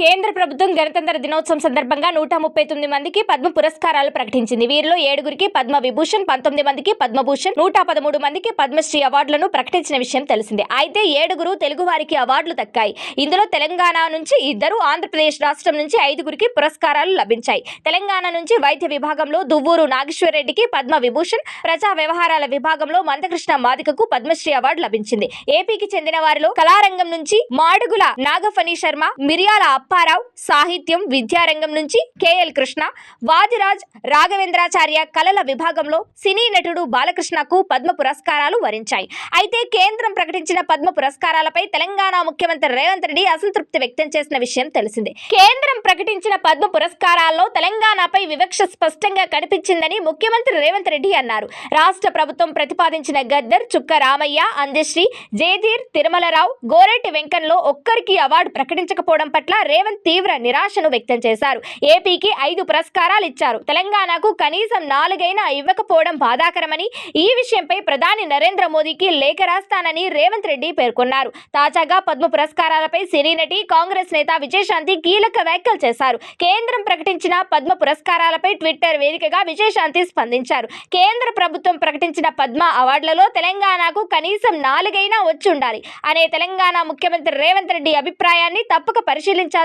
కేంద్ర ప్రభుత్వం గణతంత్ర దినోత్సవం సందర్భంగా నూట ముప్పై తొమ్మిది మందికి పద్మ పురస్కారాలు ప్రకటించింది. వీరిలో ఏడుగురికి పద్మ విభూషణ్ పంతొమ్మిది మందికి పద్మభూషణ్ నూట పదమూడు మందికి పద్మశ్రీ అవార్డులను ప్రకటించిన విషయం తెలిసిందే. అయితే ఏడుగురు తెలుగు వారికి అవార్డులు దక్కాయి. ఇందులో తెలంగాణ నుంచి ఇద్దరు ఆంధ్రప్రదేశ్ రాష్ట్రం నుంచి ఐదుగురికి పురస్కారాలు లభించాయి. తెలంగాణ నుంచి వైద్య విభాగంలో దువ్వూరు నాగేశ్వరరెడ్డికి పద్మ విభూషణ్ ప్రజా వ్యవహారాల విభాగంలో మందకృష్ణ మాదికకు పద్మశ్రీ అవార్డు లభించింది. ఏపీకి చెందిన వారిలో కళారంగం నుంచి మాడుగుల నాగఫణి శర్మ మిరియాల అప్పారావు సాహిత్యం విద్యారంగం నుంచి కేఎల్ కృష్ణ వాదిరాజ్ రాఘవేంద్రాచార్య కళల విభాగంలో సినీ నటుడు బాలకృష్ణకు పద్మ పురస్కారాలు వరించాయి. అయితే కేంద్రం ప్రకటించిన పద్మ పురస్కారాలపై తెలంగాణ ముఖ్యమంత్రి రేవంత్ రెడ్డి అసంతృప్తి వ్యక్తం చేసిన విషయం తెలిసిందే. కేంద్రం ప్రకటించిన పద్మ పురస్కారాల్లో తెలంగాణపై వివక్ష స్పష్టంగా కనిపించిందని ముఖ్యమంత్రి రేవంత్ రెడ్డి అన్నారు. రాష్ట్ర ప్రభుత్వం ప్రతిపాదించిన గద్దర్ చుక్క రామయ్య అందశ్రీ జయధీర్ తిరుమలరావు గోరెట్టి వెంకన్లో ఒక్కరికి అవార్డు ప్రకటించకపోవడం పట్ల రేవంత్ తీవ్ర నిరాశను వ్యక్తం చేశారు. ఏపీకి ఐదు పురస్కారాలు ఇచ్చారు. తెలంగాణకు కనీసం నాలుగైనా ఇవ్వకపోవడం బాధాకరమని ఈ విషయంపై ప్రధాని నరేంద్ర మోదీకి లేఖ రాస్తానని రేవంత్ రెడ్డి పేర్కొన్నారు. తాజాగా పద్మ పురస్కారాలపై సినీ నటి కాంగ్రెస్ నేత విజయశాంతి కీలక వ్యాఖ్యలు చేశారు. కేంద్రం ప్రకటించిన పద్మ పురస్కారాలపై ట్విట్టర్ వేదికగా విజయశాంతి స్పందించారు. కేంద్ర ప్రభుత్వం ప్రకటించిన పద్మ అవార్డులలో తెలంగాణకు కనీసం నాలుగైనా వచ్చి ఉండాలి. అనే తెలంగాణ ముఖ్యమంత్రి రేవంత్ రెడ్డి అభిప్రాయాన్ని తప్పక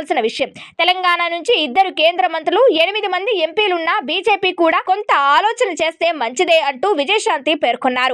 పరిశీలించాల్సిన విషయం. తెలంగాణ నుంచి ఇద్దరు కేంద్ర మంత్రులు ఎనిమిది మంది ఎంపీలున్న బీజేపీ కూడా కొంత ఆలోచన చేస్తే మంచిదే అంటూ విజయశాంతి పేర్కొన్నారు.